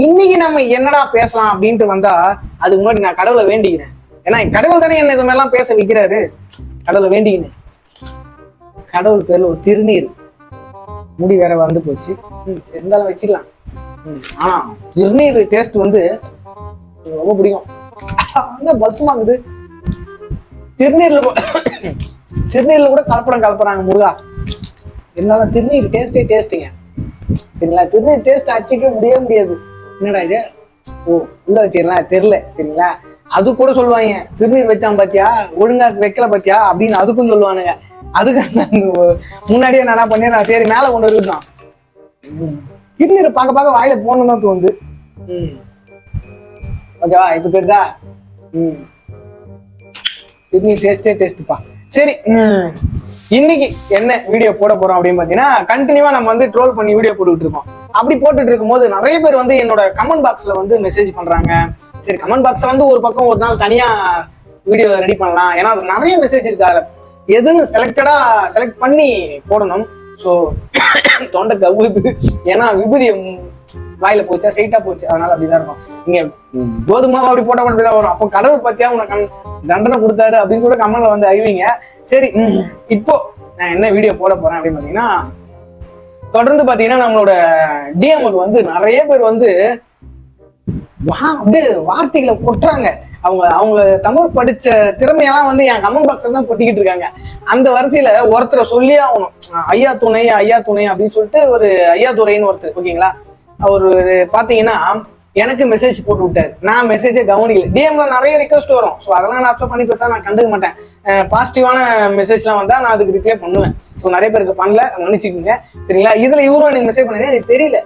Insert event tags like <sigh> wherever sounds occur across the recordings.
இன்னைக்கு நம்ம என்னடா பேசலாம் அப்படின்ட்டு வந்தா அதுக்கு முன்னாடி நான் கடவுளை வேண்டிக்கிறேன். ஏன்னா கடவுள் தானே என்ன இது மாதிரிலாம் பேச வைக்கிறாரு. கடவுளை வேண்டிக்கினேன் கடவுள் பேர்ல ஒரு திருநீர். முடி வேற வந்து போச்சு. ம், இருந்தாலும் வச்சுக்கலாம் ம், ஆனா திருநீர் டேஸ்ட் வந்து ரொம்ப பிடிக்கும். அங்க வந்து திருநீர்ல திருநீர்ல கூட கலப்படம் கலப்புறாங்க முருகா. இருந்தாலும் திருநீர் டேஸ்டே டேஸ்ட்டுங்க சரிங்களா? திருநீர் டேஸ்ட் அடிச்சிக்க முடியவே முடியாது. என்னடா இது? ஓ உள்ள வச்சிடலாம் தெரியல சரிங்களா? அது கூட சொல்லுவாங்க திருநீர் வச்சான் பாத்தியா? ஒழுங்கா வைக்கல பாத்தியா? அப்படின்னு அதுக்கும் சொல்லுவானுங்க. அதுக்கு அந்த முன்னாடியே நான் என்ன பண்ணிடுறேன் சரி மேல கொண்டு இருக்கட்டும் திருநீரை பார்க்க பார்க்க வாயில போகணும் தான் தோணுது. ம் ஓகேவா? இப்ப தெரியுதா ம். திருநீர் டேஸ்டே டேஸ்ட்டுப்பா சரி ம். இன்னைக்கு என்ன வீடியோ போட போறோம் அப்படின்னு பாத்தீங்கன்னா கண்டினியூவா நம்ம வந்து ட்ரோல் பண்ணி வீடியோ போட்டுக்கிட்டு இருக்கோம். அப்படி போட்டுட்டு இருக்கும்போது நிறைய பேர் வந்து என்னோட கமெண்ட் பாக்ஸ்ல வந்து மெசேஜ் பண்றாங்க. சரி கமெண்ட் பாக்ஸை வந்து ஒரு பக்கம் ஒரு நாள் தனியா வீடியோ ரெடி பண்ணலாம். ஏன்னா அது நிறைய மெசேஜ் இருக்கு. அதுல எதுன்னு செலக்டடா செலக்ட் பண்ணி போடணும். ஸோ <coughs> தொண்டை கவுது. ஏன்னா விபூதி வாயில போச்சா ஸ்ட்ரைட்டா போச்சு. அதனால அப்படிதான் இருக்கும். நீங்க கோதுமாவை அப்படி போட்டா கூட அப்படிதான் வரும். அப்போ கடவுள் பத்தியா உனக்கு தண்டனை கொடுத்தாரு அப்படின்னு கூட கமெண்ட்ல வந்து அறிவிங்க. சரி இப்போ நான் என்ன வீடியோ போட போறேன் அப்படின்னு பாத்தீங்கன்னா தொடர்ந்து பாத்தீங்கன்னா நம்மளோட டிஎம்க்கு வந்து நிறைய பேர் வந்து வா அப்படியே வார்த்தைகளை கொட்டுறாங்க. அவங்க அவங்க தமிழ் படிச்ச திறமையெல்லாம் வந்து என் கமெண்ட் பாக்ஸ்ல தான் கொட்டிக்கிட்டு இருக்காங்க. அந்த வரிசையில ஒருத்தரை சொல்லியே ஆகணும். ஐயா துணை ஐயா துணை அப்படின்னு சொல்லிட்டு ஒரு ஐயா துறைன்னு ஒருத்தர் ஓகேங்களா? அவர் பாத்தீங்கன்னா எனக்கு மெசேஜ் போட்டு விட்டாரு. நான் மெசேஜை கவனிக்கல. டிஎம்ல நிறைய ரிக்வஸ்ட் வரும். ஸோ அதெல்லாம் நான் அப்சர்வ் பண்ணி பெருசா நான் கண்டுக்க மாட்டேன். பாசிட்டிவான மெசேஜ்லாம் வந்தால் நான் அதுக்கு ரிப்ளை பண்ணுவேன். ஸோ நிறைய பேருக்கு பண்ணல. மன்னிச்சுக்கோங்க சரிங்களா? இதில் இவரும் எனக்கு மெசேஜ் பண்ணி எனக்கு தெரியல.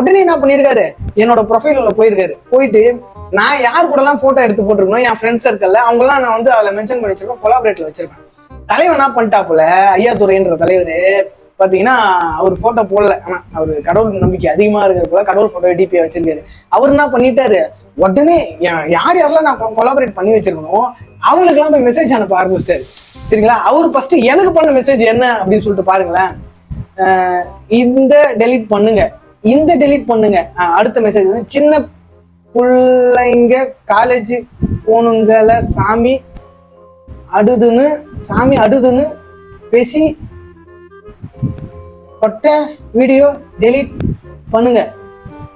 உடனே என்ன பண்ணியிருக்காரு என்னோட ப்ரொஃபைல் உள்ள போயிருக்காரு. போயிட்டு நான் யார் கூடலாம் போட்டோ எடுத்து போட்டிருக்கணும்? என் ஃப்ரெண்ட்ஸ் சர்க்கிள்ல அவங்களாம் நான் வந்து அதில் மென்ஷன் பண்ணி வச்சிருக்கேன் கொலாபரேட்டில் வச்சிருக்கேன். தலைவர் என்ன பண்ணிட்டாப்புல? ஐயா துறைன்ற தலைவர். பார்த்தீங்கன்னா அவர் ஃபோட்டோ போடல. ஆனால் அவர் கடவுள் நம்பிக்கை அதிகமாக இருக்கிறதுக்குள்ள கடவுள் ஃபோட்டோ டிபியை வச்சிருக்காரு. அவர் என்ன பண்ணிட்டாரு? உடனே யார் யாரெல்லாம் நான் கொலாபரேட் பண்ணி வச்சிருக்கணும் அவங்களுக்கெல்லாம் போய் மெசேஜ் அனுப்ப ஆரம்பிச்சிட்டாரு. சரிங்களா? அவர் ஃபர்ஸ்ட் எனக்கு பண்ண மெசேஜ் என்ன அப்படின்னு சொல்லிட்டு பாருங்களேன். இந்த டெலிட் பண்ணுங்க. இந்த டெலிட் பண்ணுங்க. அடுத்த மெசேஜ் வந்து சின்ன பிள்ளைங்க காலேஜ் போனுங்கள சாமி அடுதுன்னு சாமி அடுதுன்னு பேசி கொட்ட வீடியோ டெலீட் பண்ணுங்க.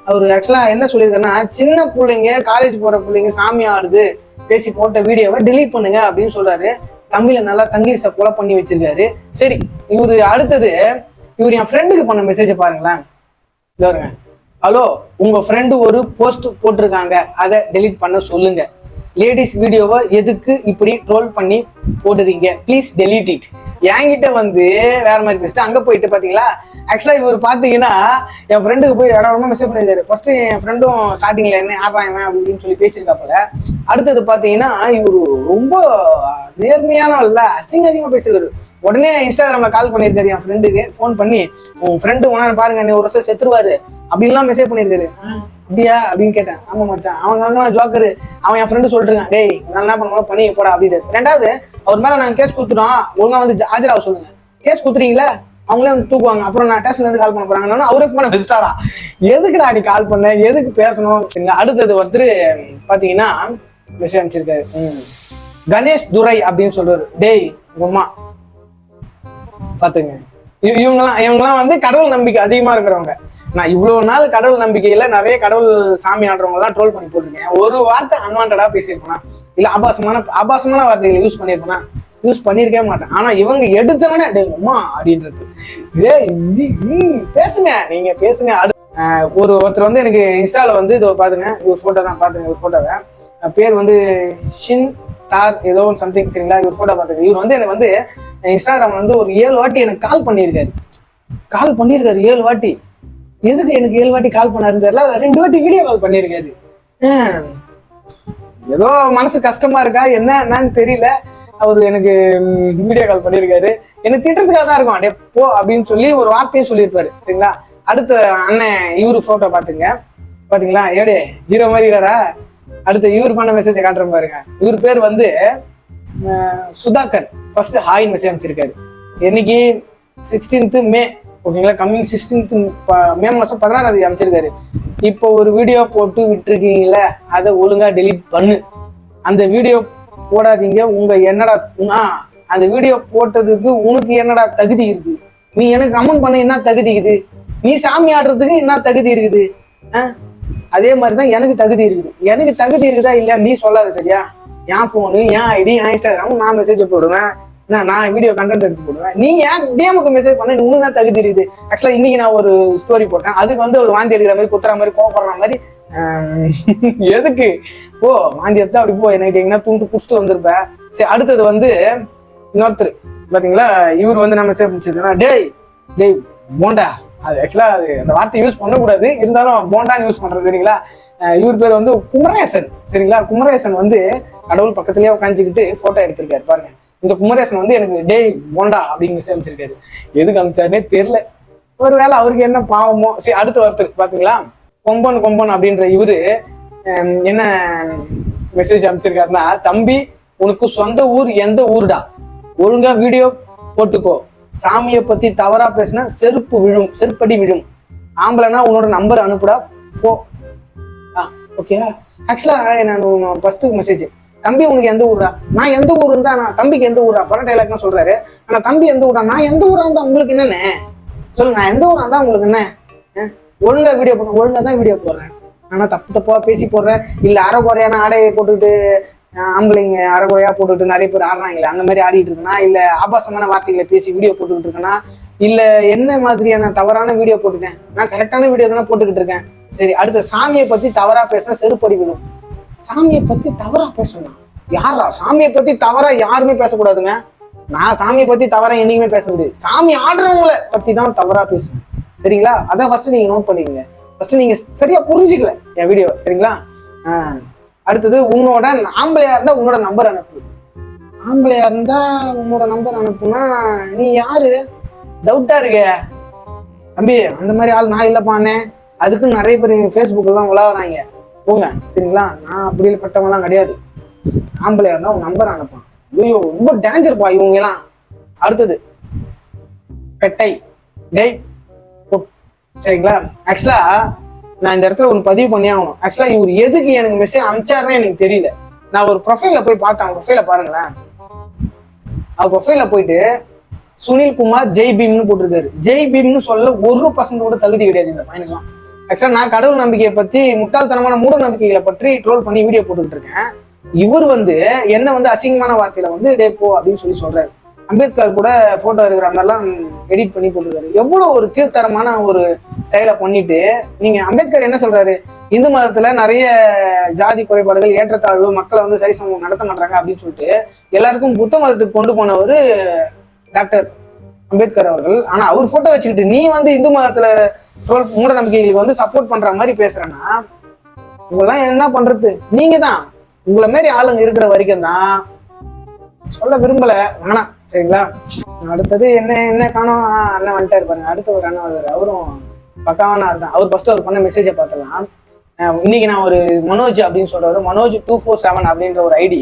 அவர் ஆக்சுவலாக என்ன சொல்லியிருக்காருன்னா சின்ன பிள்ளைங்க காலேஜ் போகிற பிள்ளைங்க சாமி ஆடுது பேசி போட்ட வீடியோவை டெலீட் பண்ணுங்க அப்படின்னு சொல்றாரு. தமிழை நல்லா தங்கிலீஷை கொலை பண்ணி வச்சிருக்காரு. சரி இவர் அடுத்தது இவர் என் ஃப்ரெண்டுக்கு பண்ண மெசேஜை பாருங்களேன். இதோ ஹலோ உங்க ஃப்ரெண்டு ஒரு போஸ்ட் போட்டிருக்காங்க. அதை டெலீட் பண்ண சொல்லுங்க. லேடிஸ் வீடியோவை எதுக்கு இப்படி ட்ரோல் பண்ணி போடுறீங்க ப்ளீஸ் delete இட் என்கிட்ட வந்து வேற மாதிரி பேசிட்டு அங்கே போயிட்டு பார்த்தீங்களா ஆக்சுவலாக இவர் பார்த்தீங்கன்னா என் ஃப்ரெண்டுக்கு போய் இடமா மெசேஜ் பண்ணியிருக்காரு ஃபர்ஸ்ட் என் ஃப்ரெண்டும் ஸ்டார்டிங்ல என்ன ஆடுறாங்க அப்படின்னு சொல்லி பேசியிருக்காப்புல அடுத்தது பார்த்தீங்கன்னா இவர் ரொம்ப நேர்மையான இல்ல அசிங்க அசிங்கமாக பேசியிருக்காரு. உடனே இன்ஸ்டாகிராமில் கால் பண்ணியிருக்காரு என் ஃப்ரெண்டுக்கு ஃபோன் பண்ணி உன் ஃப்ரெண்டு உன பாருங்க நீ ஒரு வருஷம் செத்துருவாரு. அப்படின்லாம் மெசேஜ் பண்ணியிருக்காரு. அப்படியா? அப்படின்னு கேட்டேன். ஆமா மச்சான். அவன் வந்து ஜோக்கரு அவன் என் ஃப்ரெண்டு சொல்லிட்டு டேய் நான் என்ன பண்ணுவோம் பண்ணி போடா அப்படின்னு ரெண்டாவது அவர் மேல நாங்க கேஸ் கொடுத்துட்டோம். ஒழுங்கா வந்து ஆஜராக சொல்லுங்க கேஸ் கொடுத்துறீங்களா அவங்களே வந்து தூக்குவாங்க. அப்புறம் நான் ஸ்டேஷன்ல இருந்து கால் பண்ண போறாங்கன்னா அவரே போன வச்சுட்டாரா? எதுக்குடா நீ கால் பண்ண? எதுக்கு பேசணும்? சரிங்களா அடுத்தது ஒருத்தர் பாத்தீங்கன்னா மெசேஜ் அனுப்பிச்சிருக்காரு. கணேஷ் துரை அப்படின்னு சொல்றாரு. டேய் உமா பாத்துங்க இவ- இவங்கெல்லாம் இவங்கெல்லாம் வந்து கடவுள் நம்பிக்கை அதிகமா இருக்கிறவங்க. நான் இவ்வளவு நாள் கடவுள் நம்பிக்கையில நிறைய கடவுள் சாமி ஆடுறவங்க எல்லாம் ட்ரோல் பண்ணி போட்டிருக்கேன். ஒரு வார்த்தை அன்வான்டா பேசியிருப்பேனா? இல்ல ஆபாசமான ஆபாசமான வார்த்தைகளை யூஸ் பண்ணியிருப்பேன்? யூஸ் பண்ணியிருக்கவே மாட்டேன். ஆனா இவங்க எடுத்தவனே டேய் அப்படின்றது. ஏ ம், பேசுங்க நீங்க பேசுங்க. அடு- ஒரு ஒருத்தர் வந்து எனக்கு இன்ஸ்டால வந்து இதோ பாத்துங்க இவர் போட்டோ தான் பாத்துங்க ஒரு போட்டோவை பேர் வந்து ஷின் தார் ஏதோ சம்திங் சரிங்களா? இவர் ஃபோட்டோ பார்த்துங்க இவர் வந்து எனக்கு வந்து இன்ஸ்டாகிராம் வந்து ஒரு ஏழு வாட்டி எனக்கு கால் பண்ணியிருக்காரு. கால் பண்ணியிருக்காரு ஏழு வாட்டி. எதுக்கு எனக்கு ஏழு வாட்டி கால் பண்ணாருன்னு தெரியல? ரெண்டு வாட்டி வீடியோ கால் பண்ணியிருக்காரு ஏதோ மனசு கஷ்டமா இருக்கா? என்ன என்னன்னு தெரியல. அவர் எனக்கு வீடியோ கால் பண்ணியிருக்காரு எனக்கு திட்டத்துக்காக தான் இருக்கும். அடே போ அப்படின்னு சொல்லி ஒரு வார்த்தையை சொல்லியிருப்பாரு. சரிங்களா? அடுத்த அண்ணன் இவரு போட்டோ பாத்துங்க பாத்தீங்களா ஏடே ஹீரோ மாதிரி இருக்காரா? அடுத்து இவர் பண்ண மெசேஜை காட்டுற பாருங்க. இவர் பேர் வந்து சுதாகர். ஃபர்ஸ்ட் ஹாய் மெசேஜ் அமைச்சிருக்காரு என்னைக்கு? சிக்ஸ்டீன்த் மே ஓகேங்களா? கம்மிங் சிக்ஸ்டீன்த் மே மாதம் பதினாறாம் தேதி அமைச்சிருக்காரு. இப்போ ஒரு வீடியோ போட்டு விட்டுருக்கீங்களே அதை ஒழுங்காக டெலீட் பண்ணு. அந்த வீடியோ போடாதீங்க. உங்கள் என்னடா அந்த வீடியோ போட்டதுக்கு உனக்கு என்னடா தகுதி இருக்கு? நீ எனக்கு கமெண்ட் பண்ண என்ன தகுதி இருக்குது? நீ சாமி ஆடுறதுக்கு என்ன தகுதி இருக்குது? ஆ? அதே மாதிரி தான் எனக்கு தகுதி இருக்குது. எனக்கு தகுதி இருக்குதா இல்லையா? நீ சொல்லாத சரியா? என் ஃபோனு என் ஐடி என் இன்ஸ்டாகிராம் நான் மெசேஜ் போடுவேன். நான் நான் வீடியோ கண்டென்ட் எடுத்து போடுவேன். நீ ஏன் டிஎம்க்கு மெசேஜ் பண்ண? இன்னும் தான் தகுதி இருக்குது. ஆக்சுவலா இன்னைக்கு நான் ஒரு ஸ்டோரி போட்டேன். அதுக்கு வந்து ஒரு வாந்தி எடுக்கிற மாதிரி குத்துற மாதிரி கோவப்படுற மாதிரி <laughs> எதுக்கு? ஓ வாந்தி எடுத்தா அப்படி போ. என்ன எங்கன்னா தூண்டு குடிச்சிட்டு வந்திருப்ப. சரி அடுத்தது வந்து இன்னொருத்தர். பாத்தீங்களா? இவர் வந்து நம்ம மெசேஜ் பண்ணிச்சிருக்கா டேய் டேய் போண்டா. அது ஆக்சுவலா அது அந்த வார்த்தை யூஸ் பண்ணக்கூடாது. இருந்தாலும் போண்டான்னு யூஸ் பண்றது சரிங்களா? இவர் பேர் வந்து குமரேசன். சரிங்களா? குமரேசன் வந்து கடவுள் பக்கத்துலயே உட்காந்துக்கிட்டு போட்டோ எடுத்திருக்காரு பாருங்க. இந்த குமரேசன் வந்து எனக்கு டேய் போண்டா அப்படின்னு மெசேஜ் அமைச்சிருக்காரு எதுக்கு அமைச்சாருன்னே தெரியல. ஒருவேளை அவருக்கு என்ன பாவமோ சரி அடுத்த ஒருத்தர் பாத்தீங்களா? கொம்பன் கொம்பன் அப்படின்ற இவரு என்ன மெசேஜ் அமைச்சிருக்காருன்னா தம்பி உனக்கு சொந்த ஊர் எந்த ஊருடா? ஒழுங்கா வீடியோ போட்டுக்கோ. சாமியை பத்தி தவறா பேசினா செருப்பு விழும் செருப்படி விழும். ஆம்பளைனா உன்னோட நம்பர் அனுப்புடா போ. ஆ ஓகே ஆக்சுவலா நான் ஃபர்ஸ்ட் மெசேஜ் தம்பி உனக்கு எந்த ஊரா நான் எந்த ஊர் இருந்தா நான் தம்பிக்கு எந்த ஊரா படம் டைலாக்னு சொல்றாரு. ஆனா தம்பி எந்த ஊரா நான் எந்த ஊரா இருந்தா உங்களுக்கு என்னென்ன? சொல்லுங்க நான் எந்த ஊரா இருந்தா உங்களுக்கு என்ன? ஆ? ஒழுங்கா வீடியோ போடுறேன் ஒழுங்கா தான் வீடியோ போடுறேன். ஆனா தப்பு தப்பா பேசி போடுறேன். இல்ல அரைக்குறையான ஆடையை போட்டுக்கிட்டு ஆம்பளைங்க அரைக்குறையா போட்டுக்கிட்டு நிறைய பேர் ஆடுறாங்களே அந்த மாதிரி ஆடிட்டு இருக்கனா? இல்ல ஆபாசமான வார்த்தைகளை பேசி வீடியோ போட்டுக்கிட்டு இருக்கேனா? இல்ல என்ன மாதிரியான தவறான வீடியோ போட்டுட்டேன்? நான் கரெக்டான வீடியோ தானே போட்டுக்கிட்டு இருக்கேன். சரி அடுத்த சாமியை பத்தி தவறா பேசினா செருப்படி விடும் சாமியை பத்தி தவறா பேசணும். யாரா சாமியை பத்தி தவறா யாருமே பேசக்கூடாதுங்க. நான் சாமியை பத்தி தவறா என்னைக்குமே பேச முடியாது. சாமி ஆடுறவங்கள பத்தி தான் தவறா பேசணும். சரிங்களா? அதான் ஃபர்ஸ்ட் நீங்க நோட் பண்ணிக்கங்க. ஃபர்ஸ்ட் நீங்க சரியா புரிஞ்சுக்கல என் வீடியோ சரிங்களா? அடுத்தது உன்னோட ஆம்பளையா இருந்தா உன்னோட நம்பர் அனுப்பு. ஆம்பளையா இருந்தா உன்னோட நம்பர் அனுப்புனா நீ யாரு? டவுட்டா இருக்க. தம்பி அந்த மாதிரி ஆள் நான் இல்லப்பானே அதுக்கு நிறைய பேர் ஃபேஸ்புக்கில் எல்லாம் உலாவுறாங்க. போங்க சரிங்களா? நான் அப்படிப்பட்டவங்களாம் கிடையாது. ஆம்பளையா இருந்தா உன் நம்பர் அனுப்பான் ஐயோ ரொம்ப டேஞ்சர்ப்பா இவங்க எல்லாம் அடுத்தது பெட்டை டெய் சரிங்களா? ஆக்சுவலா நான் இந்த இடத்துல ஒன்று பதிவு பண்ணி ஆகணும். ஆக்சுவலா இவர் எதுக்கு எனக்கு மெசேஜ் அனுப்பிச்சாருன்னு எனக்கு தெரியல. நான் ஒரு ப்ரொஃபைல போய் பார்த்தேன் ப்ரொஃபைல பாருங்களேன். அவர் ப்ரொஃபைல போயிட்டு சுனில் குமார் ஜெய் பீம்னு போட்டிருக்காரு. ஜெய் பீம்னு சொல்ல ஒரு பர்சன்ட் கூட தகுதி கிடையாது இந்த பையனுக்குலாம் ஆக்சுவலாக நான் கடவுள் நம்பிக்கையை பற்றி முட்டாள்தனமான மூட நம்பிக்கைகளை பற்றி ட்ரோல் பண்ணி வீடியோ போட்டுக்கிட்டு இருக்கேன். இவர் வந்து என்ன வந்து அசிங்கமான வார்த்தையில வந்து டே போ அப்படின்னு சொல்லி சொல்றாரு. அம்பேத்கர் கூட போட்டோ இருக்கிற மாதிரிலாம் எடிட் பண்ணி போட்டுருக்காரு. எவ்வளவு ஒரு கீழ்த்தரமான ஒரு செயலை பண்ணிட்டு நீங்க அம்பேத்கர் என்ன சொல்றாரு? இந்து மதத்துல நிறைய ஜாதி குறைபாடுகள் ஏற்றத்தாழ்வு மக்களை வந்து சரிசமம் நடத்த மாட்டாங்க அப்படின்னு சொல்லிட்டு எல்லாருக்கும் புத்த மதத்துக்கு கொண்டு போனவர் டாக்டர் அம்பேத்கர் அவர்கள். ஆனா அவர் போட்டோ வச்சுக்கிட்டு நீ வந்து இந்து மதத்துல ட்ரோல் மூட நம்பிக்கைகளுக்கு வந்து சப்போர்ட் பண்ற மாதிரி பேசுறேன்னா உங்களாம் என்ன பண்றது? நீங்க தான். உங்களை மாரி ஆளுங்க இருக்கிற வரைக்கும் தான். சொல்ல விரும்பல. வேணாம். சரிங்களா? அடுத்தது என்ன என்ன காணோம்? அண்ணன் வந்துட்டாரு பாருங்க. அடுத்த ஒரு அண்ணன் அவரும் பக்காவான ஆள் தான். அவர் ஃபர்ஸ்ட் அவர் பண்ண மெசேஜை பார்த்தலாம் இன்னைக்கு நான் ஒரு மனோஜ் அப்படின்னு சொல்றவர் மனோஜ் டூ ஃபோர் செவன் அப்படின்ற ஒரு ஐடி.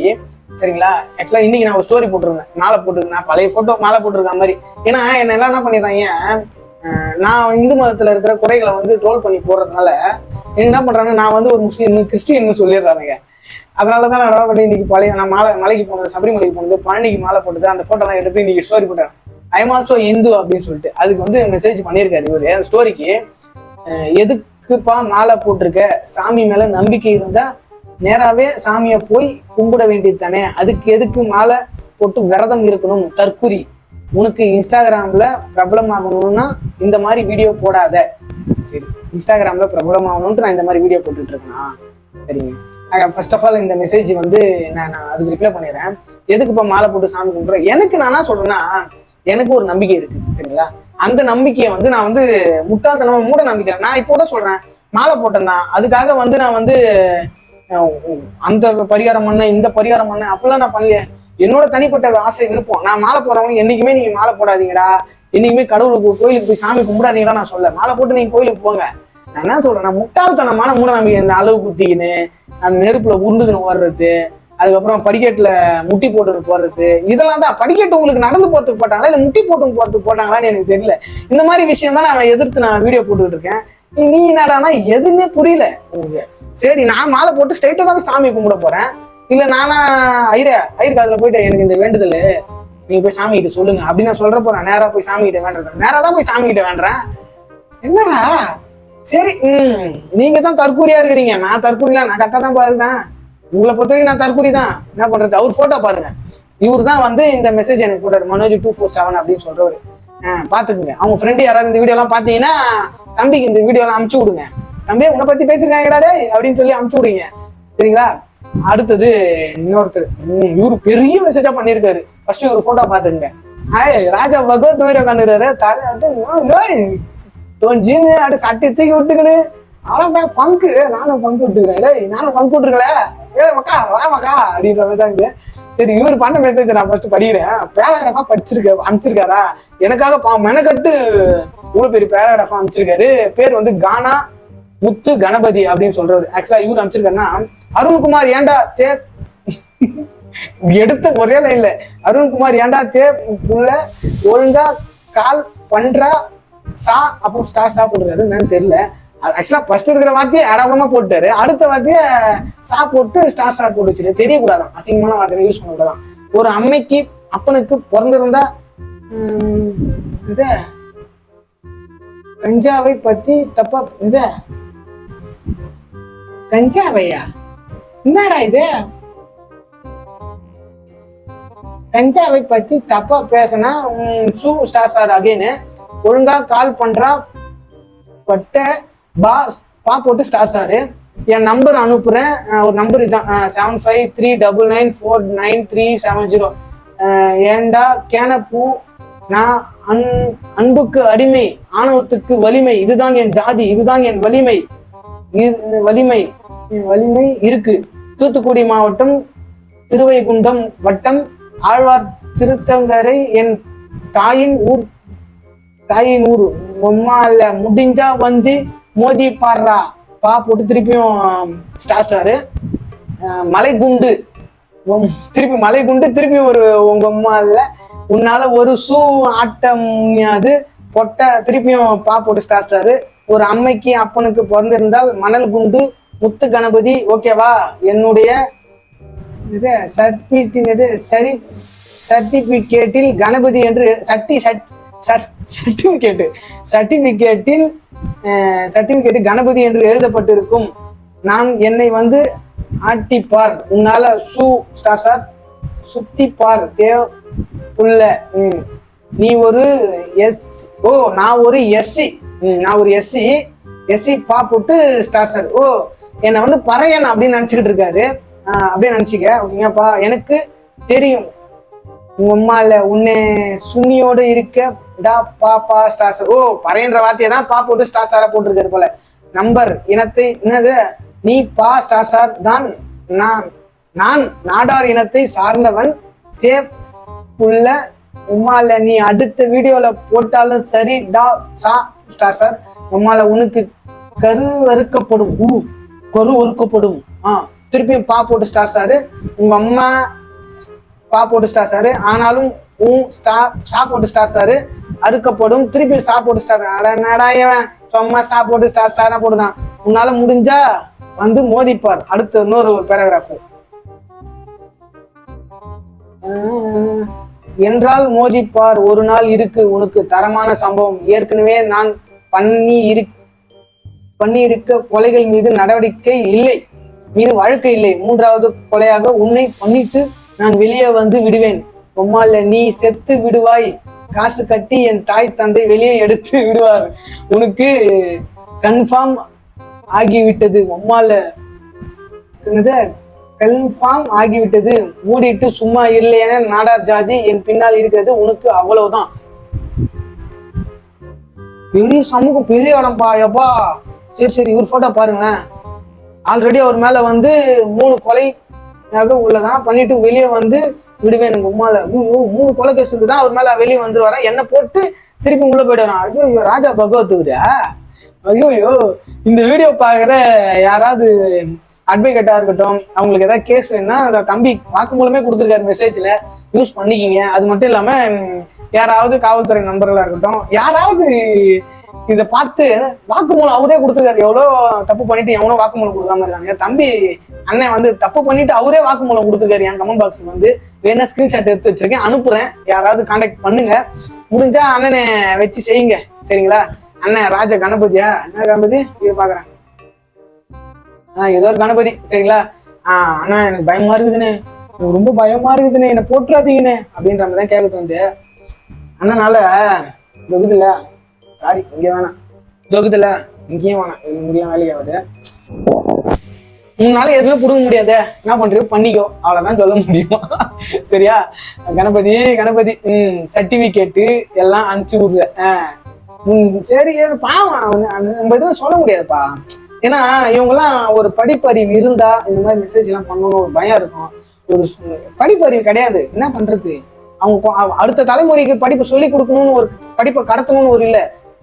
சரிங்களா? ஆக்சுவலா இன்னைக்கு நான் ஒரு ஸ்டோரி போட்டிருந்தேன். மாலை போட்டிருக்கேன் நான் பழைய போட்டோ மாலை போட்டிருக்க மாதிரி. ஏன்னா என்ன எல்லாம் என்ன பண்ணிடுறாங்க? நான் இந்து மதத்துல இருக்கிற குறைகளை வந்து ட்ரோல் பண்ணி போடுறதுனால எனக்கு என்ன பண்றாங்க? நான் வந்து ஒரு முஸ்லீம் கிறிஸ்டின்னு சொல்லிடுறானுங்க. அதனால தான் நான் பண்ணி இன்னைக்கு பழைய நான் மாலை மலைக்கு போனது சபரிமலைக்கு போனது பழனிக்கு மாலை போட்டது அந்த போட்டோலாம் எடுத்து இன்னைக்கு ஸ்டோரி போட்டேன். ஐ ஆல்சோ இந்து அப்படின்னு சொல்லிட்டு. அதுக்கு வந்து மெசேஜ் பண்ணியிருக்காரு இவரு. அந்த ஸ்டோரிக்கு எதுக்குப்பா மாலை போட்டிருக்க. சாமி மேல நம்பிக்கை இருந்தா நேராவே சாமியை போய் கும்பிட வேண்டியது தானே. அதுக்கு எதுக்கு மாலை போட்டு விரதம் இருக்கணும்? தற்குறி உனக்கு இன்ஸ்டாகிராம்ல பிரபலமாகணும்னா இந்த மாதிரி வீடியோ போடாத. சரி இன்ஸ்டாகிராம்ல பிரபலமாகணும்ட்டு நான் இந்த மாதிரி வீடியோ போட்டுட்டு இருக்கேனா சரிங்க ஃபர்ஸ்ட் ஆஃப் ஆல் இந்த மெசேஜ் வந்து நான் நான் அதுக்கு ரிப்ளை பண்ணிடுறேன். எதுக்கு இப்போ மாலை போட்டு சாமி கும்பிட்றேன் எனக்கு நான் என்ன சொல்றேன்னா எனக்கு ஒரு நம்பிக்கை இருக்கு சரிங்களா? அந்த நம்பிக்கையை வந்து நான் வந்து முட்டாள்தனமா மூட நம்பிக்கை நான் இப்போ கூட சொல்றேன். மாலை போட்டேன் தான். அதுக்காக வந்து நான் வந்து அந்த பரிகாரம் பண்ண இந்த பரிகாரம் பண்ண அப்பெல்லாம் நான் பண்ணல என்னோட தனிப்பட்ட ஆசை விருப்பம். நான் மாலை போடுறவங்க என்னைக்குமே நீங்க மாலை போடாதீங்கடா. என்னைக்குமே கடவுளுக்கு கோயிலுக்கு போய் சாமி கும்பிடாதீங்கடா நான் சொல்ல. மாலை போட்டு நீங்க கோயிலுக்கு போங்க. நான் என்ன சொல்றேன் நான் முட்டாள்தனமான மூட நம்பிக்கை இந்த அளவு குத்திக்கின்னு அந்த நெருப்புல உருண்டுக்கின்னு ஓடுறது அதுக்கப்புறம் படிக்கட்டுல முட்டி போட்டு போடுறது இதெல்லாம் தான் படிக்கட்டு உங்களுக்கு நடந்து போறதுக்கு போட்டாங்களா இல்ல முட்டி போட்டு போறதுக்கு போட்டாங்களான்னு எனக்கு தெரியல. இந்த மாதிரி விஷயம் தான் நான் எதிர்த்து நான் வீடியோ போட்டுக்கிட்டு இருக்கேன். நீ என்னடானா எதுவுமே புரியல உங்களுக்கு. சரி நான் மாலை போட்டு ஸ்ட்ரைட்டா தான் போய் சாமி கும்பிட போறேன். இல்ல நானா ஐயர ஐயர் காதில் போயிட்டு எனக்கு இந்த வேண்டுதல். நீங்க போய் சாமி கிட்ட சொல்லுங்க. அப்படின்னு நான் சொல்ற போறேன் நேரா போய் சாமி கிட்ட வேண்டுறேன். நேரா தான் போய் சாமி கிட்ட வேண்டுறேன். என்னடா? சரி ம் நீங்க தான் தற்கூரியா இருக்கிறீங்க. நான் தற்கூரியா நான் கரெக்டா தான் பாருங்க. உங்களை பொறுத்த வரைக்கும் நான் தற்கூரி தான். என்ன பண்றது? அவர் போட்டோ பாருங்க. இவர் தான் வந்து இந்த மெசேஜ் எனக்கு போட்டார் மனோஜ் டூ ஃபோர் செவன் அப்படின்னு சொல்றவர். ஆ, பாத்துக்குங்க அவங்க ஃப்ரெண்டு யாராவது இந்த வீடியோ எல்லாம் பாத்தீங்கன்னா தம்பிக்கு இந்த வீடியோ எல்லாம் அமுச்சு விடுங்க. தம்பி உன்னை பத்தி பேசிருக்காங்கடா அப்படின்னு சொல்லி அமுச்சு விடுங்க. சரிங்களா? அடுத்தது இன்னொருத்தர். இவரு பெரிய மெசேஜா பண்ணிருக்காரு. ஃபர்ஸ்ட் ஒரு போட்டோ பாத்துங்க ஆய் ராஜா பகவத் வீடியோ உட்காந்துருக்காரு தலை ஜீனு அப்படி சட்டி தூக்கி விட்டுக்கணு ஆனா பங்கு. நானும் பங்கு விட்டுக்கிறேன். டேய் நானும் பங்கு விட்டுருக்கல. ஏ மக்கா வா மக்கா அப்படின்ற மாதிரி தான் இது சரி இவர் பண்ண மெசேஜ் நான் ஃபர்ஸ்ட் படிக்கிறேன். பேராகிராஃபா படிச்சிருக்க அனுப்பிச்சிருக்காரா? எனக்காக பா மெனக்கட்டு இவ்வளவு பெரிய பேராகிராஃபா அனுப்பிச்சிருக்காரு. பேர் வந்து கானா முத்து கணபதி அப்படின்னு சொல்றாரு ஆக்சுவலா இவர் அனுப்பிச்சிருக்காருன்னா அருண்குமார் ஏன்டா தே எடுத்த ஒரே லைன்ல அருண்குமார் ஏன்டா தே புள்ள ஒழுங்கா கால் பண்றா சா அப்புறம் ஸ்டார் ஸ்டார் போட்டுருக்காரு என்னன்னு தெரியல. ஆக்சுவலா ஃபர்ஸ்ட் இருக்கிற வார்த்தையை அடப்படமா போட்டாரு அடுத்த வார்த்தையை சா போட்டு ஸ்டார் ஸ்டார் போட்டு வச்சிரு தெரியக்கூடாதான். அசிங்கமான வார்த்தையை யூஸ் பண்ணக்கூடாதான். ஒரு அம்மைக்கு அப்பனுக்கு பிறந்திருந்தா உம், இத கஞ்சாவை பத்தி தப்பா இத கஞ்சாவையா? என்னடா இது? கஞ்சாவை பத்தி தப்பா பேசினா சூ ஸ்டார் சார் அகைனு ஒழுங்கா கால் பண்றா பட்ட பா பா போட்டு ஸ்டார் சாரு என் நம்பர் அனுப்புறேன். ஒரு நம்பர் இதான். Seven five three double nine four nine three seven zero ஏண்டா கேனப்பூ நான் அன் அன்புக்கு அடிமை ஆணவத்துக்கு வலிமை இதுதான் என் ஜாதி இதுதான் என் வலிமை. இது- வலிமை வலிமை இருக்கு. தூத்துக்குடி மாவட்டம் திருவைகுண்டம் வட்டம் ஆழ்வார் திருத்தங்கரை என் தாயின் ஊர் தாயின் ஊர். உம்மால முடிஞ்சா வந்து மோதி பாடுறா. பா போட்டு திருப்பியும் ஸ்டார் ஸ்டாரு மலை குண்டு திருப்பி மலைகுண்டு திருப்பி ஒரு உங்க அம்மா இல்ல. உன்னால ஒரு ஷூ ஆட்டம் அது பொட்ட திருப்பியும் பா போட்டு ஸ்டார் ஸ்டாரு ஒரு அம்மைக்கு அப்பனுக்கு பிறந்திருந்தால் மணல் குண்டு முத்து கணபதி ஓகேவா என்னுடைய இது சர்டிஃபிகேட் சரி சர்டிபிகேட்டில் கணபதி என்று சட்டி சர்டிபிகேட் சர்டிபிகேட்டில் சர்டிபிகேட் கணபதி என்று எழுதப்பட்டிருக்கும். நான் என்னை வந்து ஆட்டிப்பார். உன்னால சு ஸ்டார் சார் சுத்தி பார் தேவ் புள்ள. ம். நீ ஒரு எஸ் ஓ நான் ஒரு எஸ்சி. நான் ஒரு எஸ்சி. எஸ்சி பா போட்டு ஸ்டார் சார் ஓ என்னை வந்து பறையன் அப்படின்னு நினச்சிக்கிட்டு இருக்காரு. அப்படியே நினச்சிக்க ஓகேங்கப்பா எனக்கு தெரியும். உங்க அம்மா இல்லை உன்னை சுண்ணியோடு இருக்க டா பாப்பா ஸ்டார் ஸ்டார் ஓ பறையன்ற வார்த்தையை தான் பா போட்டு ஸ்டார் ஸ்டாரா போட்டிருக்காரு போல. நம்பர் இனத்தை என்னது? நீ பா ஸ்டார் ஸ்டார் தான் நான் நான் நாடார் இனத்தை சார்ந்தவன். தே புள்ள உம்மால நீ அடுத்த வீடியோல போட்டாலும் சரி டா சா ஸ்டார் சார் உம்மால உனக்கு கரு வறுக்கப்படும். ஊ கரு வறுக்கப்படும் ஆ திருப்பியும் பா போட்டு ஸ்டார் சாரு உங்க அம்மா பா போட்டு ஸ்டார் சாரு ஆனாலும் ஊ ஸ்டார் சா போட்டு ஸ்டார் சாரு அறுக்கப்படும். திருப்பி சா போட்டு ஸ்டார் என்னடா இவன்? சும்மா ஸ்டாப் போட்டு ஸ்டார் ஸ்டாரா போடுறான் உன்னால முடிஞ்சா வந்து மோதிப்பார். அடுத்து இன்னொரு ஒரு பேராகிராஃப் என்றால் மோதிப்பார். ஒரு நாள் இருக்கு உனக்கு தரமான சம்பவம். ஏற்கனவே நான் பண்ணி இரு பண்ணியிருக்க கொலைகள் மீது நடவடிக்கை இல்லை. மீது வழக்கு இல்லை. மூன்றாவது கொலையாக உன்னை பண்ணிட்டு நான் வெளியே வந்து விடுவேன். உம்மால நீ செத்து விடுவாய். காசு கட்டி என் தாய் தந்தை வெளியே எடுத்து விடுவார். உனக்கு கன்ஃபார்ம் ஆகிவிட்டது. உம்மால கன்ஃபார்ம் ஆகிவிட்டது. மூடிட்டு சும்மா இல்லையென நாடார் ஜாதி என் பின்னால் இருக்கிறது. உனக்கு அவ்வளவுதான். பெரிய சமூகம் பெரிய இடம்பா எப்பா சரி சரி இவர் போட்டோ பாருங்களேன். ஆல்ரெடி அவர் மேல வந்து மூணு கொலை உள்ளதான். பண்ணிட்டு வெளியே வந்து விடுவே எனக்கு உமால மூணு கொலை தான் அவர் மேல வெளியே வந்துருவாரா? என்ன போட்டு திருப்பி உள்ள போயிடுவாரான் ஐயோ ஐயோ, ராஜா பகவத் இவரா ஐயோ ஐயோ. இந்த வீடியோ பாக்குற யாராவது அட்வொகேட்டா இருக்கட்டும் அவங்களுக்கு ஏதாவது கேஸ் வேணும்னா அந்த தம்பி வாக்குமூலமே கொடுத்துருக்காரு மெசேஜ்ல யூஸ் பண்ணிக்கிங்க. அது மட்டும் இல்லாம யாராவது காவல்துறை நண்பர்களா இருக்கட்டும் யாராவது இதை பார்த்து வாக்குமூலம் அவரே கொடுத்துருக்காரு. எவ்வளோ தப்பு பண்ணிட்டு எவனோ வாக்குமூலம் கொடுக்காம இருக்காங்க. தம்பி அண்ணன் வந்து தப்பு பண்ணிட்டு அவரே வாக்குமூலம் கொடுத்துருக்காரு. என் கமெண்ட் பாக்ஸ் வந்து வேணா ஸ்கிரீன்ஷாட் எடுத்து வச்சிருக்கேன். அனுப்புறேன். யாராவது காண்டாக்ட் பண்ணுங்க. முடிஞ்சா அண்ணனை வச்சு செய்யுங்க. சரிங்களா? அண்ணன் ராஜ கணபதியா? என்ன கணபதி? இது பாக்குறேன் ஆஹ் ஏதோ ஒரு கணபதி. சரிங்களா? ஆஹ் அண்ணா எனக்கு பயமா இருக்குதுண்ணே. ரொம்ப பயமா இருக்குதுண்ணே. என்னை போட்டுறாதீங்கன்னு அப்படின்ற மாதிரி தான் கேட்க தோணுது. அண்ணனால ஜொகுதுல சாரி இங்கே வேணாம். ஜொகுதுல இங்கேயும் வேணாம். இங்கேயும் வேலையாவது வேலைக்கு உன்னால எதுவுமே பிடுங்க முடியாதே. என்ன பண்றியோ பண்ணிக்கோ. அவ்வளவுதான் சொல்ல முடியும். <laughs> சரியா? கணபதி கணபதி. ம் சர்டிபிகேட்டு எல்லாம் அனுப்பிச்சு விடுற ம், சரி அது பாவம். நம்ம எதுவும் சொல்ல முடியாதுப்பா. ஏன்னா இவங்கெல்லாம் ஒரு படிப்பறிவு இருந்தா இந்த மாதிரி மெசேஜ் எல்லாம் பண்ணணும்னு ஒரு பயம் இருக்கும். ஒரு படிப்பறிவு கிடையாது. என்ன பண்றது? அவங்க அடுத்த தலைமுறைக்கு படிப்பு சொல்லி கொடுக்கணும்னு ஒரு படிப்பை கடத்தணும்னு ஒரு இல்ல.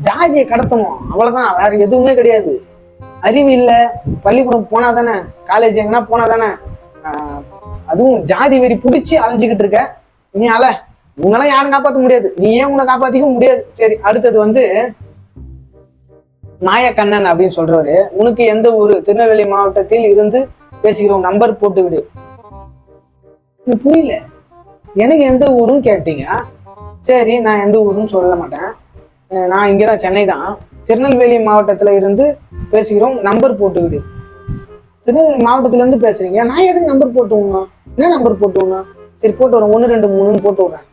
ஜாதியை கடத்தணும் அவ்வளவுதான். வேற எதுவுமே கிடையாது. அறிவு இல்ல. பள்ளிக்கூடம் போனா தானே காலேஜ் எங்கன்னா போனா தானே அதுவும் ஜாதி வெறி பிடிச்சி அழிஞ்சுக்கிட்டு இருக்க. நீ அல உங்களாம் யாரும் காப்பாற்ற முடியாது. நீ ஏன் உன்னை காப்பாத்திக்க முடியாது? சரி அடுத்தது வந்து நாயக்கண்ணன் அப்படின்னு சொல்றவரு. உனக்கு எந்த ஊரு? திருநெல்வேலி மாவட்டத்தில் இருந்து பேசுகிறோம் நம்பர் போட்டு விடு. புரியல. எனக்கு எந்த ஊரும் கேட்டீங்க. சரி நான் எந்த ஊருன்னு சொல்ல மாட்டேன். நான் இங்கே தான் சென்னை தான் திருநெல்வேலி மாவட்டத்தில் இருந்து பேசுகிறோம் நம்பர் போட்டுவிடு திருநெல்வேலி மாவட்டத்திலேருந்து பேசுகிறீங்க நான் எதுக்கு நம்பர் போட்டுவோங்க என்ன நம்பர் போட்டுவோங்க சரி போட்டு வரேன் ஒன்று ரெண்டு மூணுன்னு போட்டு விடுறேன்.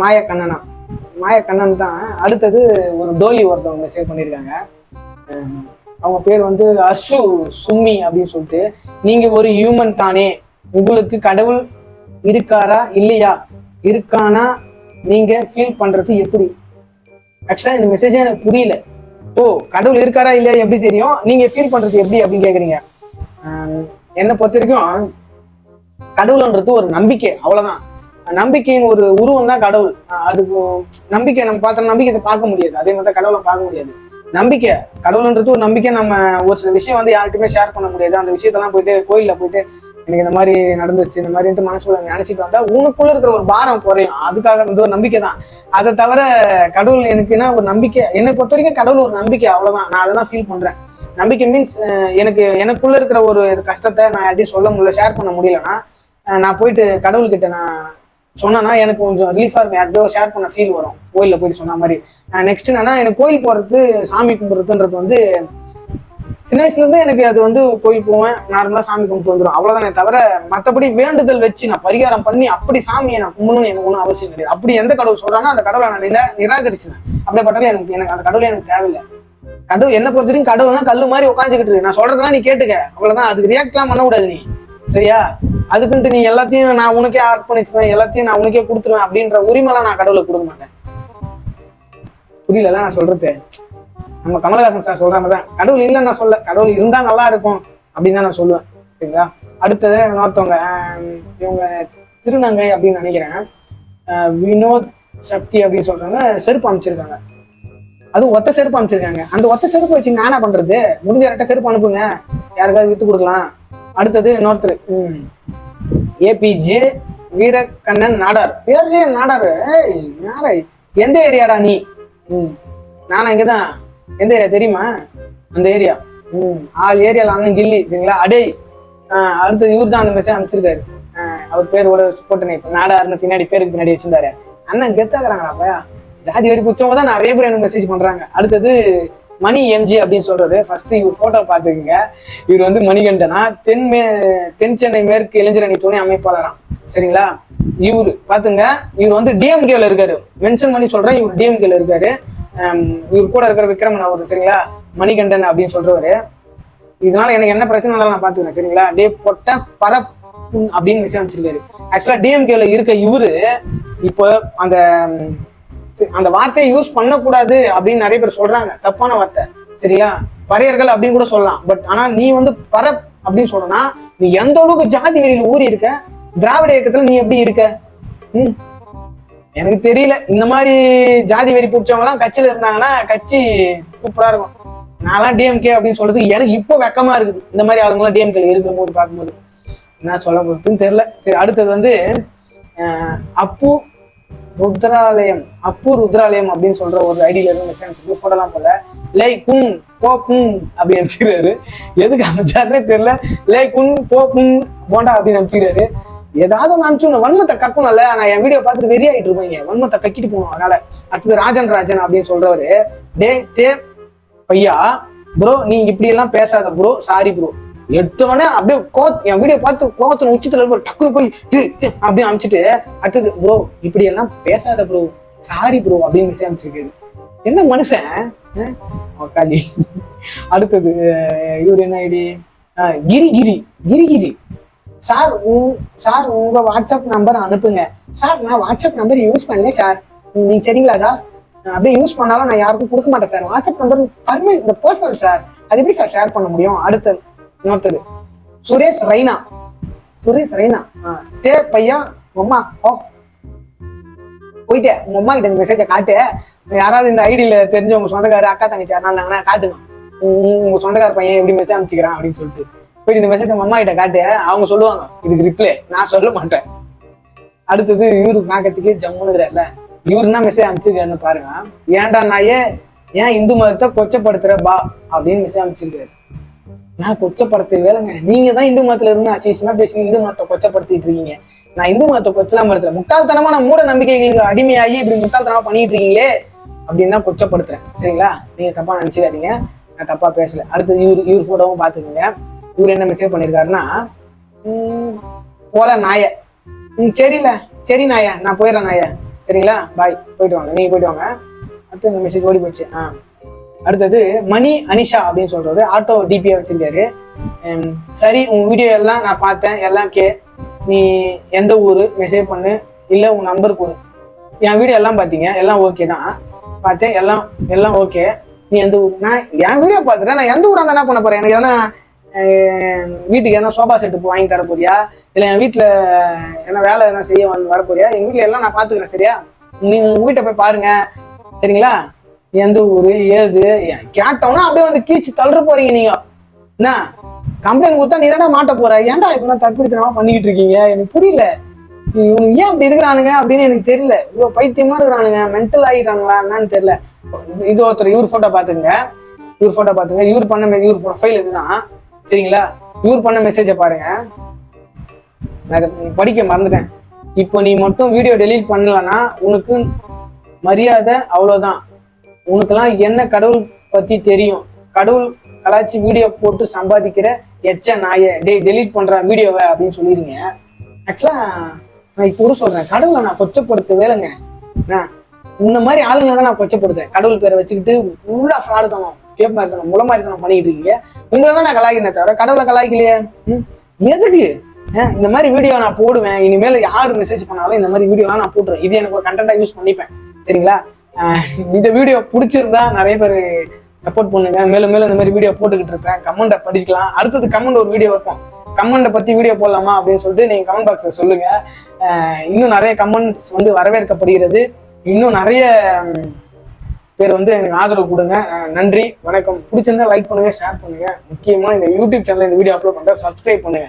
மாயக்கண்ணனா மாயக்கண்ணன் தான் அடுத்தது ஒரு டோலி ஒருத்தவங்க சேவ் பண்ணியிருக்காங்க. அவங்க பேர் வந்து அசு சும்மி அப்படின்னு சொல்லிட்டு. நீங்கள் ஒரு ஹியூமன் தானே. உங்களுக்கு கடவுள் இருக்காரா இல்லையா? இருக்கானா? நீங்கள் ஃபீல் பண்ணுறது எப்படி? ஆக்சுவலா இந்த மெசேஜே எனக்கு புரியல. ஓ கடவுள் இருக்காரா இல்லையா? எப்படி தெரியும்? நீங்க ஃபீல் பண்ணுறது எப்படி அப்படின்னு கேக்குறீங்க? என்னை பொறுத்த வரைக்கும் கடவுள்ன்றது ஒரு நம்பிக்கை அவ்வளவுதான். நம்பிக்கையின் ஒரு உருவம் தான் கடவுள். அது அதுக்கு நம்பிக்கை நம்ம பார்த்த நம்பிக்கை பார்க்க முடியாது. அதே மாதிரி தான் கடவுளை பார்க்க முடியாது. நம்பிக்கை கடவுள்ன்றது ஒரு நம்பிக்கை. நம்ம ஒரு சில விஷயம் வந்து யார்கிட்டயுமே ஷேர் பண்ண முடியாது. அந்த விஷயத்தெல்லாம் போயிட்டு கோயிலில் போயிட்டு எனக்கு இந்த மாதிரி நடந்துச்சு இந்த மாதிரின்ட்டு மனசுக்குள்ள நினைச்சிட்டு வந்தா உனக்குள்ள இருக்கிற ஒரு பாரம் குறையும். அதுக்காக வந்து ஒரு நம்பிக்கை தான் அதை தவிர கடவுள் எனக்குன்னா ஒரு நம்பிக்கை என்னை பொறுத்த வரைக்கும் கடவுள் ஒரு நம்பிக்கை அவ்வளவுதான். நான் அதை தான் ஃபீல் பண்றேன். நம்பிக்கை மீன்ஸ் எனக்கு எனக்குள்ள இருக்கிற ஒரு கஷ்டத்தை நான் யார்ட்டையும் சொல்ல முடியல ஷேர் பண்ண முடியலன்னா நான் போயிட்டு கடவுள்கிட்ட நான் சொன்னேன்னா எனக்கு கொஞ்சம் ரிலீஃபாக இருக்கும். யார்கிட்டயோ ஷேர் பண்ண ஃபீல் வரும். கோயிலில் போயிட்டு சொன்ன மாதிரி. நெக்ஸ்ட் என்னன்னா எனக்கு கோயில் போகிறது சாமி கும்பிட்றதுன்றது வந்து சின்ன வயசுலேருந்து எனக்கு அது வந்து போய் போவேன். நார்மலாக சாமி கும்பிட்டு வந்துடும் அவ்வளோதானே தவிர மற்றபடி வேண்டுதல் வச்சு நான் பரிகாரம் பண்ணி அப்படி சாமியை நான் கும்பிடணும்னு எனக்கு ஒன்றும் அவசியம் கிடையாது. அப்படி எந்த கடவுள் சொல்கிறானோ அந்த கடவுளை நான் நிரா நிராகரிச்சினேன் அப்படிப்பட்டாலும் எனக்கு எனக்கு அந்த கடவுளே எனக்கு தேவையில்லை. கடவுள் என்ன பொறுத்த வரைக்கும் கடவுள்னா கல்லு மாதிரி உட்காந்துக்கிட்டு நான் சொல்றதெல்லாம் நீ கேட்டுக்க. அவ்வளவுதான். அதுக்கு ரியாக்ட்லாம் பண்ணக்கூடாது நீ. சரியா? அதுக்குன்ட்டு நீ எல்லாத்தையும் நான் உனக்கே அர்ப்பணிச்சுவேன் எல்லாத்தையும் நான் உனக்கே கொடுத்துருவேன் அப்படின்ற உரிமைலாம் நான் கடவுளை கொடுக்க மாட்டேன். புரியல நான் சொல்றது. நம்ம கமலஹாசன் சார் சொல்ற மாதிரி தான். கடவுள் இல்லைன்னு நான் சொல்ல கடவுள் இருந்தா நல்லா இருக்கும் அப்படின்னு தான் நான் சொல்லுவேன். சரிங்களா? அடுத்தது இன்னொருத்தவங்க இவங்க திருநங்கை அப்படின்னு நினைக்கிறேன். வினோத் சக்தி அப்படின்னு சொல்றவங்க செருப்பு அமைச்சிருக்காங்க அதுவும் ஒத்த செருப்பு அமைச்சிருக்காங்க அந்த ஒத்த செருப்பு வச்சு நான் என்ன பண்றது? முடிஞ்ச ரெட்ட செருப்பு அனுப்புங்க. யாருக்காவது வித்து கொடுக்கலாம். அடுத்தது இன்னொருத்தர் ம் ஏபிஜே வீரக்கண்ணன் நாடார். பேரே நாடார்? ஏய் எந்த ஏரியாடா நீ? ம் நானா இங்கதான். எந்த ஏரியா தெரியுமா? அந்த ஏரியா. ம் ஆள் ஏரியால அண்ணன் கில்லி சரிங்களா? அடே அடுத்தது இவர் தான் அந்த மெசேஜ் அனுப்பிச்சிருக்காரு. அவர் பேர் கூட போட்டனே இப்போ நாடாருன்னு பின்னாடி பேருக்கு பின்னாடி வச்சிருந்தாரு. அண்ணன் கெத்தாக்குறாங்களாப்பா ஜாதி வரி பிடிச்சவங்க தான் நிறைய பேர் எனக்கு மெசேஜ் பண்றாங்க. அடுத்தது மணி எம்ஜி அப்படின்னு சொல்றது. ஃபர்ஸ்ட் இவர் போட்டோ பார்த்துக்குங்க. இவர் வந்து மணிகண்டனா தென் மே தென் சென்னை மேற்கு இளைஞரணி துணை அமைப்பாளராம். சரிங்களா? இவர் பாத்துங்க இவர் வந்து டிஎம்கேல இருக்காரு. மென்ஷன் பண்ணி சொல்றேன் இவர் டிஎம்கேல இருக்காரு. இவர் கூட இருக்கிற விக்ரமன் அவர் சரிங்களா? மணிகண்டன் அப்படின்னு சொல்றவரு. இதனால எனக்கு என்ன பிரச்சனை இருந்தாலும் நான் பாத்துக்கிறேன் சரிங்களா? டே பொட்ட பர அப்படின்னு விஷயம் அமைச்சிருக்காரு ஆக்சுவலா டிஎம்கேல இருக்க இவரு இப்போ அந்த அந்த வார்த்தையை யூஸ் பண்ணக்கூடாது அப்படின்னு நிறைய பேர் சொல்றாங்க. தப்பான வார்த்தை சரியா? பறையர்கள் அப்படின்னு கூட சொல்லலாம். பட் ஆனா நீ வந்து பர அப்படின்னு சொல்றனா நீ எந்த அளவுக்கு ஜாதி வெறியில ஊறி இருக்க திராவிட இயக்கத்துல நீ எப்படி இருக்க? ம்? எனக்கு தெரியல. இந்த மாதிரி ஜாதி வெறி பிடிச்சவங்க எல்லாம் கட்சியில இருந்தாங்கன்னா கட்சி சூப்பரா இருக்கும். நான்லாம் டிஎம்கே அப்படின்னு சொல்றது எனக்கு இப்போ வெக்கமா இருக்குது. இந்த மாதிரி ஆளுங்களாம் டிஎம்கேல இருக்கிற போது பார்க்கும்போது. என்ன சொல்ல போறதுன்னு தெரியல. சரி அடுத்தது வந்து அப்பு ருத்ராலயம் அப்பு ருத்ராலயம் அப்படின்னு சொல்ற ஒரு ஐடியில இருந்து மெசேஜ் போட்டோலாம் போல லே குன் போ புங் அப்படின்னு அனுப்பிச்சிருக்காரு. எதுக்கு அமைச்சாருன்னே தெரியல. லே குன் போ புங் போண்டா அப்படின்னு அனுப்பிச்சிருக்காரு. ஏதாவது ஒன்று அனுப்பிச்சு வன்மத்தை கக்கணும்ல நான் என் வீடியோ பார்த்துட்டு வெறி ஆகிட்டு இருப்பீங்க. வன்மத்தை கக்கிட்டு போகணும் அதனால. அடுத்தது ராஜன் ராஜன் அப்படின்னு சொல்றவரு. டே தே பையா ப்ரோ நீ இப்படி எல்லாம் பேசாத ப்ரோ சாரி ப்ரோ எடுத்தவனே அப்படியே கோத் என் வீடியோ பார்த்து கோவத்தின் உச்சத்துல இருக்க டக்குனு போய் அப்படின்னு அப்படியே அமிச்சிட்டு அடுத்தது ப்ரோ இப்படி எல்லாம் பேசாத ப்ரோ சாரி ப்ரோ அப்படின்னு மெசேஜ் அனுப்பிச்சிருக்காரு. என்ன மனுஷன்? அடுத்தது இவர் என்ன ஐடி? கிரி கிரி கிரி கிரி சார் உங் சார் உங்க வாட்ஸ்அப் நம்பர் அனுப்புங்க. சார் நான் வாட்ஸ்அப் நம்பர் யூஸ் பண்ணல சார். நீங்க சரிங்களா சார்? அப்படியே யூஸ் பண்ணாலும் நான் யாருக்கும் கொடுக்க மாட்டேன் சார். வாட்ஸ்அப் நம்பர் பர்ம இந்த பர்சனல் சார். அது எப்படி சார் ஷேர் பண்ண முடியும்? அடுத்தது இன்னொருத்தது சுரேஷ் ரெய்னா. சுரேஷ் ரெய்னா. தே பையா அம்மா ஓ. போயிட்டே உங்க அம்மா கிட்ட இந்த மெசேஜை காட்டு. யாராவது இந்த ஐடியில தெரிஞ்சவங்க சொந்தக்காரர் அக்கா தங்கச்சி யாரா இருந்தாங்கன்னா காட்டுங்க. உங்க- உங்க சொந்தக்கார பையன் எப்படி மெசேஜ் அனுப்பிச்சுக்கிறான் அப்படின்னு சொல்லிட்டு. போய் இந்த மெசேஜ் அம்மா கிட்ட காட்டு. அவங்க சொல்லுவாங்க இதுக்கு ரிப்ளை நான் சொல்ல மாட்டேன். அடுத்தது இவரு பார்க்கறதுக்கு ஜம்முனுதுல இவரு என்ன மெசேஜ் அனுப்பிச்சிருக்காருன்னு பாருங்க. ஏன்டா நாயே ஏன் இந்து மதத்தை கொச்சப்படுத்துற பா அப்படின்னு மெசேஜ் அனுப்பிச்சிருக்காரு. நான் கொச்சப்படுத்த வேலைங்க. நீங்க தான் இந்து மதத்துல இருந்து அசிசமா பேசி இந்து மதத்தை கொச்சப்படுத்திட்டு இருக்கீங்க. நான் இந்து மதத்தை கொச்சலாம் படுத்துல முட்டாள்தனமா நான் மூட நம்பிக்கைகளுக்கு அடிமையாகி இப்படி முட்டாள்தனமா பண்ணிட்டு இருக்கீங்களே அப்படின்னு தான் கொச்சப்படுத்துறேன். சரிங்களா? நீங்க தப்பா நினைச்சுக்காதீங்க. நான் தப்பா பேசல. அடுத்தது இவர் இவர் போட்டோவும் பாத்துக்கோங்க இவர் என்ன மெசேஜ் பண்ணியிருக்காருன்னா போல நாய. ம் சரில சரி நாய நான் போயிடுறேன் நாய. சரிங்களா? பாய் போயிட்டு வாங்க. நீங்க போயிட்டு வாங்க. அடுத்து இந்த மெசேஜ் ஓடி போச்சு. ஆ. அடுத்தது மணி அனிஷா அப்படின்னு சொல்றது ஆட்டோ டிபியா வச்சிருக்காரு. சரி உன் வீடியோ எல்லாம் நான் பார்த்தேன். எல்லாம் கே நீ எந்த ஊர்? மெசேஜ் பண்ணு. இல்லை உன் நம்பர் கொடு. என் வீடியோ எல்லாம் பார்த்தீங்க. எல்லாம் ஓகே தான். பார்த்தேன். எல்லாம் எல்லாம் ஓகே நீ எந்த ஊர்? நான் என் வீடியோ பார்த்துட்டேன். நான் எந்த ஊராக என்ன பண்ண போறேன்? எனக்கு எதனா வீட்டுக்கு எதனா சோபா செட்டு வாங்கி தர போறியா இல்லை என் வீட்டில் என்ன வேலை எதனா செய்ய வந்து வர போறியா எங்கள் வீட்டில் எல்லாம் நான் பார்த்துக்கிறேன் சரியா? நீங்கள் உங்கள் வீட்டை போய் பாருங்க. சரிங்களா? எந்த ஊர் ஏது? கேட்டோம்னா அப்படியே வந்து கீச்சு தள்ளுற போறீங்க நீங்கள் என்ன? கம்ப்ளைண்ட் கொடுத்தா நீ தானே மாட்ட போற. ஏன்டா இப்பெல்லாம் தற்கொலைத்தனமா பண்ணிக்கிட்டு இருக்கீங்க? எனக்கு புரியல. இவனுக்கு ஏன் அப்படி இருக்கிறானுங்க அப்படின்னு எனக்கு தெரியல. இவ்வளோ பைத்தியமா இருக்கிறானுங்க. மென்டல் ஆகிட்டானுங்களா? என்னன்னு தெரியல. இது ஒருத்தர் இவர் ஃபோட்டோ பார்த்துங்க இவர் ஃபோட்டோ பார்த்துங்க இவர் பண்ண இவர் ப்ரொஃபைல் இதுதான் சரிங்களா? இவர் பண்ண மெசேஜை பாருங்க. நான் படிக்க மறந்துட்டேன். இப்போ நீ மட்டும் வீடியோ டெலீட் பண்ணலன்னா உனக்கு மரியாதை அவ்வளோதான் உனக்கெல்லாம் என்ன கடவுள் பற்றி தெரியும்? கடவுள் கலாச்சி வீடியோ போட்டு சம்பாதிக்கிற எச்ச நாயை. டேய் டெலீட் பண்ணுற வீடியோவை அப்படின்னு சொல்லிடுங்க ஆக்சுவலா நான் இப்போ கூட சொல்கிறேன் கடவுளை நான் கொச்சப்படுத்த வேலைங்க. உன்ன மாதிரி ஆளுங்களை தான் நான் கொச்சப்படுத்துறேன். கடவுள் பேரை வச்சுக்கிட்டு ஃபுல்லாக ஃப்ராடு தான். கேப் மாதிரி தனம் முளை மாதிரி தனம் பண்ணிட்டு இருக்கீங்க? உங்களை தான் நான் கலாய்க்கிறேன் தவிர கடவுளை கலாய்க்கலையே? ம்? எதுக்கு? இந்த மாதிரி வீடியோ நான் போடுவேன். இனிமேல் யார் மெசேஜ் பண்ணாலும் இந்த மாதிரி வீடியோலாம் நான் போட்டுருவேன். இது எனக்கு ஒரு கண்டென்ட்டா யூஸ் பண்ணிப்பேன். சரிங்களா? இந்த வீடியோ பிடிச்சிருந்தா நிறைய பேர் சப்போர்ட் பண்ணுங்க. மேலும் மேலும் இந்த மாதிரி வீடியோ போட்டுக்கிட்டு இருப்பேன். கமெண்ட்டை படிக்கலாம். அடுத்தது கமெண்ட் ஒரு வீடியோ வைப்போம். கமெண்ட்டை பத்தி வீடியோ போடலாமா அப்படின்னு சொல்லிட்டு நீங்க கமெண்ட் பாக்ஸ்ல சொல்லுங்க. இன்னும் நிறைய கமெண்ட்ஸ் வந்து வரவேற்கப்படுகிறது. இன்னும் நிறைய பேர் வந்து எனக்கு ஆதரவு கொடுங்க. நன்றி வணக்கம். பிடிச்சிருந்தா லைக் பண்ணுங்க ஷேர் பண்ணுங்க. முக்கியமா இந்த யூடியூப் சேனல் இந்த வீடியோ அப்லோட் பண்ணுறேன் சப்ஸ்கிரைப் பண்ணுங்க.